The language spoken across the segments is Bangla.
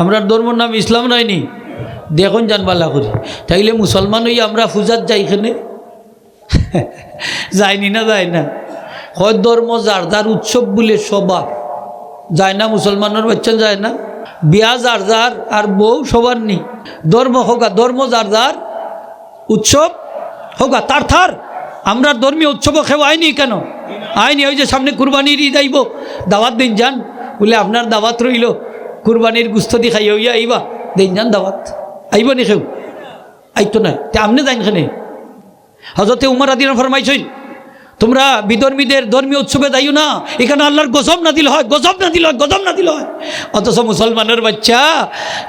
আমরা ধর্মর নাম ইসলাম নয়নি দেখুন জানবালা করি তাইলে মুসলমান হই আমরা পূজার যাই এখানে যায়নি না যায় না। হয় ধর্ম যার যার উৎসব বলে সবার। যায় না মুসলমানের বাচ্চা, যায় না। বিয়া যার যার আর বউ সবার নি। ধর্ম হোক ধর্ম যার যার উৎসব হোক তার থার। আমরা ধর্মীয় উৎসব খেয়ে আইনি কেন? আইনি, ওই যে সামনে কুরবানির ঈদ আইব। দাওয়াত দিন যান বলে আপনার দাওয়াত রইল। কুরবানির গুস্ত দি খাই হইয়া আইবা দিন যান দাওয়াত। আইব নি খেউ আইতো না তে আমনে যাইন খানে? হজরতে উমর আদিনা ফরমাইছইন তোমরা বিধর্মীদের ধর্মীয় উৎসবে যাইও না। এখানে আল্লাহর গজব না দিল হয়, গজব না দিল হয়, গজব না দিল হয়। অথচ মুসলমানের বাচ্চা,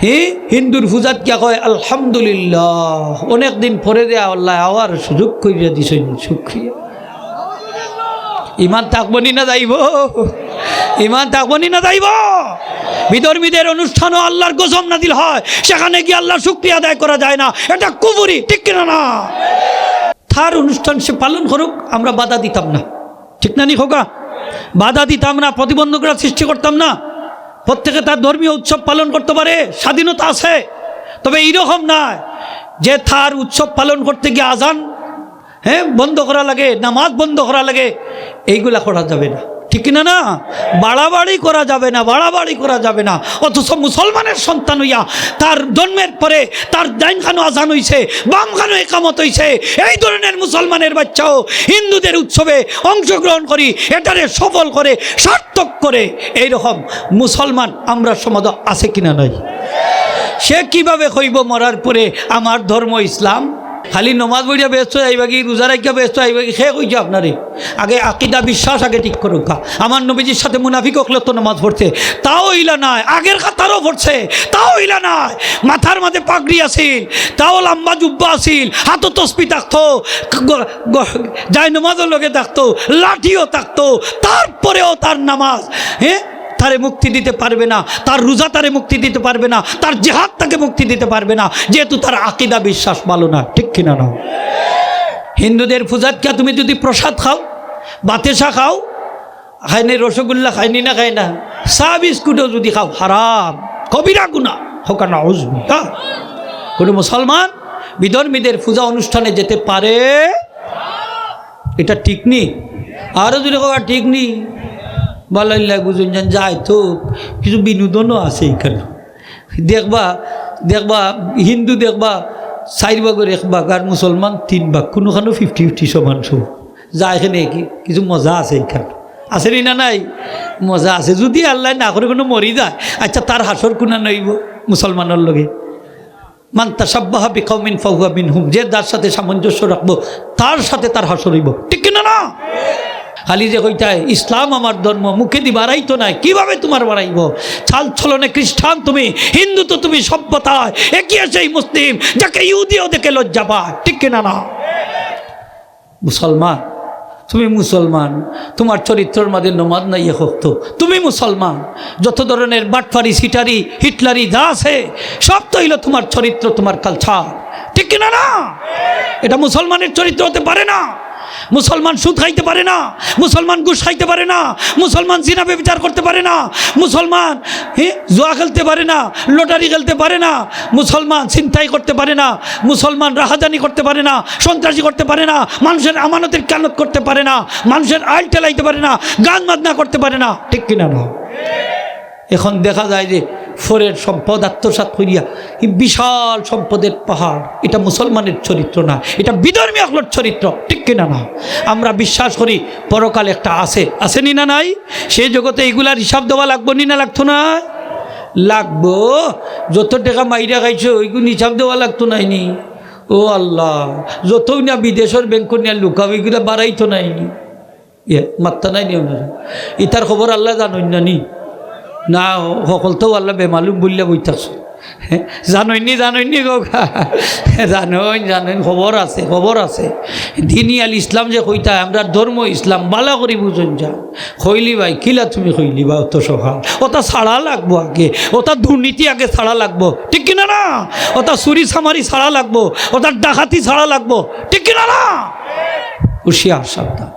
হি, হিন্দুর পূজাত কিয়া কয়, আলহামদুলিল্লাহ। অনেক দিন পরে দেয়া আল্লাহ আবার সুযোগ করিয়া দিছেন সুক্রিয়া ইমান থাকবনি না যাইব? ইমান থাকবনি না যাইব? বিধর্মীদের অনুষ্ঠানও আল্লাহর গজব না দিল হয়। সেখানে গিয়ে আল্লাহর শুক্রিয়া আদায় করা যায় না। এটা কুবুরি, ঠিক কিনা না? তার অনুষ্ঠান সে পালন করুক, আমরা বাধা দিতাম না। ঠিক না নি খোকা? বাধা দিতাম না, প্রতিবন্ধকরা সৃষ্টি করতাম না। প্রত্যেকে তার ধর্মীয় উৎসব পালন করতে পারে, স্বাধীনতা আছে। তবে এইরকম নয় যে তার উৎসব পালন করতে গিয়ে আজান হ্যাঁ বন্ধ করা লাগে, নামাজ বন্ধ করা লাগে, এইগুলা করা যাবে না। ঠিক না না? বাড়াবাড়ি করা যাবে না, বাড়াবাড়ি করা যাবে না। অথচ মুসলমানের সন্তান হইয়া তার জন্মের পরে তার ডাইন খানো আজান হইছে বাম খানো একামত হইছে। এই ধরনের মুসলমানের বাচ্চাও হিন্দুদের উৎসবে অংশগ্রহণ করি, এটারে সফল করে, সার্থক করে। এই রকম মুসলমান আমরা সমাজ আছে কিনা নয় সে কীভাবে হইব মরার পরে আমার ধর্ম ইসলাম? খালি নমাজ বইয়া ব্যস্ত আইবা কি রোজা রাখিয়া ব্যস্ত আইবা কি সে কইছে আপনারে আগে আকিদা বিশ্বাস আগে ঠিক করুক। আমার নবীজির সাথে মুনাফিক অকলে তো নমাজ পড়ছে তাও ইলা নাই আগের খাতারও পড়ছে তাও ইলা নাই। মাথার মাঝে পাগড়ি আছিল, তাও লম্বা জুব্বা আছিল হাতও তসপি থাকতো যায় নমাজের লগে থাকতো লাঠিও থাকতো তারপরেও তার নামাজ হ্যাঁ তারে মুক্তি দিতে পারবে না, তার রোজা তারে মুক্তি দিতে পারবে না, তার জেহাদ তাকে মুক্তি দিতে পারবে না, যেহেতু তার আকিদা, বিশ্বাস ভালো না, ঠিক কিনা না? হিন্দুদের পূজাত কে তুমি যদি প্রসাদ খাও বাতেসা খাও খাইনি রসগোল্লা খাইনি না খাই না চা বিস্কুটও যদি খাও, হারাম, কবিরা গুণা হোক না হ্যাঁ? কোনো মুসলমান বিধর্মীদের পূজা অনুষ্ঠানে যেতে পারে? এটা ঠিক নি। আরও যদি ঠিক নি। বালাইল্লা বুঝুন যান যায় তো কিছু বিনোদনও আছে এখানে। দেখবা দেখবা, হিন্দু দেখবা, চার ভাগের এক ভাগ আর মুসলমান তিন ভাগ, কোনোখানেও ফিফটি ফিফটি সমান। সব যা এখানে কিছু মজা আছে এখানে। আছে নি না নাই? মজা আছে। যদি আল্লাহ না করে কোনো মরি যায় আচ্ছা তার হাসর কোনা নইব মুসলমানের লগে? মান তাসাব্বাহা বিকৌমিন ফাহুয়া বিন হুম যে যার সাথে সামঞ্জস্য রাখব, তার সাথে তার হাসর হইব। ঠিক কিনা না? খালি যে কইতায় ইসলাম আমার ধর্ম, মুখে দি বাড়াইতো নাই, কীভাবে তোমার বাড়াইব? ছাল ছলনে খ্রিস্টান তুমি, হিন্দু তো তুমি সভ্যতায় এগিয়ে সেই মুসলিম, যাকে ইহুদিও দেখে লজ্জা পায়। ঠিক কিনা না? মুসলমান, তুমি মুসলমান, তোমার চরিত্রের মাঝে নমাজ নাই হতো তুমি মুসলমান। যত ধরনের বাটফারি, সিটারি, হিটলারি যা আছে, সব তো হইল তোমার চরিত্র, তোমার কালচার ঠিক কিনা না? এটা মুসলমানের চরিত্র হতে পারে না। মুসলমান সুদ খাইতে পারে না মুসলমান ঘুষ খাইতে পারে না মুসলমান জিনাবে বিচার করতে পারে না মুসলমান হ্যাঁ জুয়া খেলতে পারে না লটারি খেলতে পারে না মুসলমান ছিনতাই করতে পারে না মুসলমান রাহাজানি করতে পারে না সন্ত্রাসী করতে পারে না মানুষের আমানতের কানত করতে পারে না মানুষের আইল টেলাইতে পারে না গান বাজনা করতে পারে না ঠিক কিনা না এখন দেখা যায় যে ফোরের সম্পদ আত্মসাত করিয়া, এই বিশাল সম্পদের পাহাড়, এটা মুসলমানের চরিত্র না, এটা বিধর্মী আকলোর চরিত্র, ঠিক কিনা না? আমরা বিশ্বাস করি পরকাল একটা আছে আসেনি না নাই? সেই জগতে এগুলার হিসাব দেওয়া লাগবো নি না লাগতো না? লাগবো, যত টাকা মাইরা খাইছো, ওইগুলো হিসাব দেওয়া লাগতো নাইনি ও আল্লাহ, যতই না বিদেশের ব্যাংক নিয়ে লুকাও এগুলো বাড়াইতো নাইনি ইয়ে মাত্তা নাই নি ইতার খবর আল্লাহ জানোই না নি? না সকলতেও আল্লাহ বেমালুম বললে বই থাকছো জানইনি জানইনি গা। জানইন জানইন, খবর আছে খবর আছে। দিনী আল ইসলাম যে কইতা, আমরা ধর্ম ইসলাম, বালা করি বুঝুন যা। খইলি ভাই, কিলা তুমি খইলি বা অত সকাল ওটা ছাড়া লাগবো আগে ওটা দুর্নীতি আগে ছাড়া লাগবো। ঠিক কিনা না? ওটা চুরি সামারি ছাড়া লাগবো ওটা ডাকাতি ছাড়া লাগবো। ঠিক কিনা না? হুশিয়ার সাবধান।